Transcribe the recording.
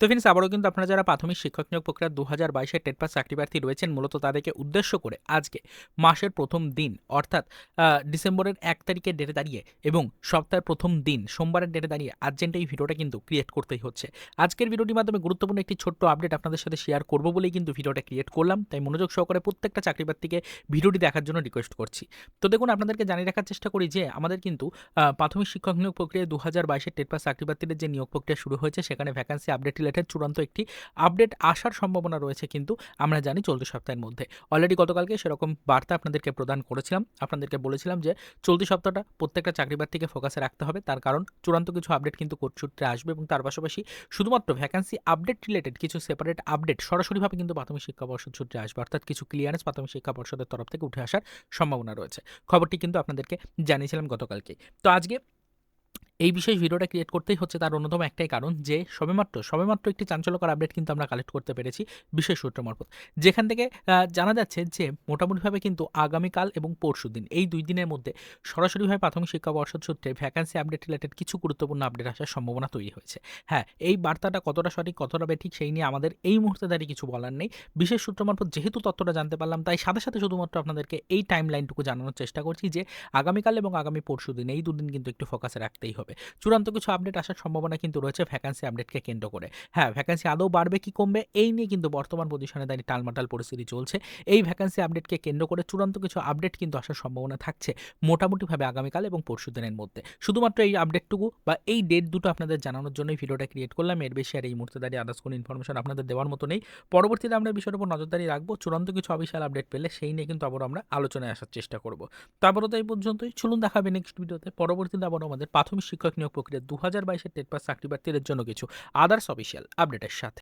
তো ফ্রেন্ডস আবারও কিন্তু আপনারা যারা প্রাথমিক শিক্ষক নিয়োগ প্রক্রিয়া দু হাজার বাইশের টেট পাস চাকরি প্রার্থী রয়েছেন, মূলত তাদেরকে উদ্দেশ্য করে আজকে মাসের প্রথম দিন, অর্থাৎ ডিসেম্বরের এক তারিখের ডেটে দাঁড়িয়ে এবং সপ্তাহের প্রথম দিন, সোমবারের ডেটে দাঁড়িয়ে আর্জেন্ট এই ভিডিওটা কিন্তু ক্রিয়েট করতেই হচ্ছে। আজকের ভিডিওটির মাধ্যমে গুরুত্বপূর্ণ একটি ছোট্ট আপডেট আপনাদের সাথে শেয়ার করব বলেই কিন্তু ভিডিওটা ক্রিয়েট করলাম, তাই মনোযোগ সহকারে প্রত্যেকটা চাকরি প্রার্থীকে ভিডিওটি দেখার জন্য রিকোয়েস্ট করছি। তো দেখুন, আপনাদেরকে জানিয়ে রাখার চেষ্টা করি যে, আমাদের কিন্তু প্রাথমিক শিক্ষক নিয়োগ প্রক্রিয়া দু হাজার বাইশের টেট পাস চাকরি প্রার্থীদের যে নিয়োগ প্রক্রিয়া শুরু হয়েছে, সেখানে ভ্যাকান্সি আপডেট রিলেটেড চূড়ান্ত একটি আপডেট আসার সম্ভাবনা রয়েছে কিন্তু আমরা জানি চলতি সপ্তাহের মধ্যে। অলরেডি গতকালকে সেরকম বার্তা আপনাদেরকে প্রদান করেছিলাম। আপনাদেরকে বলেছিলাম যে চলতি সপ্তাহটা প্রত্যেকটা চাকরি প্রার্থীকে ফোকাসে রাখতে হবে। তার কারণ চূড়ান্ত কিছু আপডেট কিন্তু কোর্ট সূত্রে আসবে এবং তার পাশাপাশি শুধুমাত্র ভ্যাকান্সি আপডেট রিলেটেড কিছু সেপারেট আপডেট সরাসরিভাবে কিন্তু প্রাথমিক শিক্ষা পর্ষদ সূত্রে আসবে। অর্থাৎ কিছু ক্লিয়ারেন্স প্রাথমিক শিক্ষা পর্ষদের তরফ থেকে উঠে আসার সম্ভাবনা রয়েছে। খবরটি কিন্তু আপনাদেরকে জানিয়েছিলাম গতকালকে তো আজকে এই বিশেষ ভিডিওটা ক্রিয়েট করতেই হচ্ছে তার অন্যতম একটাই কারণ যে সবেমাত্র সবেমাত্র একটি চাঞ্চল্যকর আপডেট কিন্তু আমরা কালেক্ট করতে পেরেছি বিশেষ সূত্র মারফত। যেখান থেকে জানা যাচ্ছে যে মোটামুটিভাবে কিন্তু আগামীকাল এবং পরশু দিন, এই দুই দিনের মধ্যে সরাসরিভাবে প্রাথমিক শিক্ষা পর্ষদ সূত্রে ভ্যাকান্সি আপডেট রিলেটেড কিছু গুরুত্বপূর্ণ আপডেট আসার সম্ভাবনা তৈরি হয়েছে। হ্যাঁ এই বার্তাটা কতটা সঠিক, কতটা বেঠিক সেই নিয়ে আমাদের এই মুহূর্তে দাঁড়িয়ে কিছু বলার নেই। বিশেষ সূত্র মারফত যেহেতু তথ্যটা জানতে পারলাম, তাই সাথে সাথে শুধুমাত্র আপনাদেরকে এই টাইম লাইনটুকু জানানোর চেষ্টা করছি যে আগামীকাল এবং আগামী পরশু দিন, এই দুদিন কিন্তু একটু ফোকাসে রাখতেই হবে। চূড়ান্ত কিছু আপডেট আসার সম্ভাবনা কিন্তু রয়েছে ভ্যাকান্সি আপডেটকে কেন্দ্র করে। হ্যাঁ ভ্যাকান্সি আদৌ বাড়বে, কি কমবে, এই নিয়ে কিন্তু বর্তমান পজিশনে দাঁড়িয়ে টালমাটাল পরিস্থিতি চলছে। এই ভ্যাকান্সি আপডেটকে কেন্দ্র করে চূড়ান্ত কিছু আপডেট কিন্তু আসার সম্ভাবনা থাকছে মোটামুটিভাবে আগামীকাল এবং পরশু দিনের মধ্যে। শুধুমাত্র এই আপডেটটুকু বা এই ডেট দুটো আপনাদের জানানোর জন্যই ভিডিওটা ক্রিয়েট করলাম। এর বেশি আর এই মুহূর্তে দাঁড়িয়ে আদার্স কোনো ইনফরমেশন আপনাদের দেওয়ার মতো নেই। পরবর্তীতে আমরা বিষয়ের উপর নজরদারি রাখব। চূড়ান্ত কিছু অফিসিয়াল আপডেট পেলে সেই নিয়ে কিন্তু আবার আমরা আলোচনায় আসার চেষ্টা করব। তারপরে তো এই পর্যন্তই। চলুন দেখাবে নেক্সট ভিডিওতে পরবর্তীতে আবার আমাদের প্রাথমিক শিক্ষক নিয়োগ প্রক্রিয়া দু হাজার বাইশের টেট পাস চাকরি প্রার্থীদের জন্য কিছু আদার্স অফিসিয়াল আপডেটের সাথে।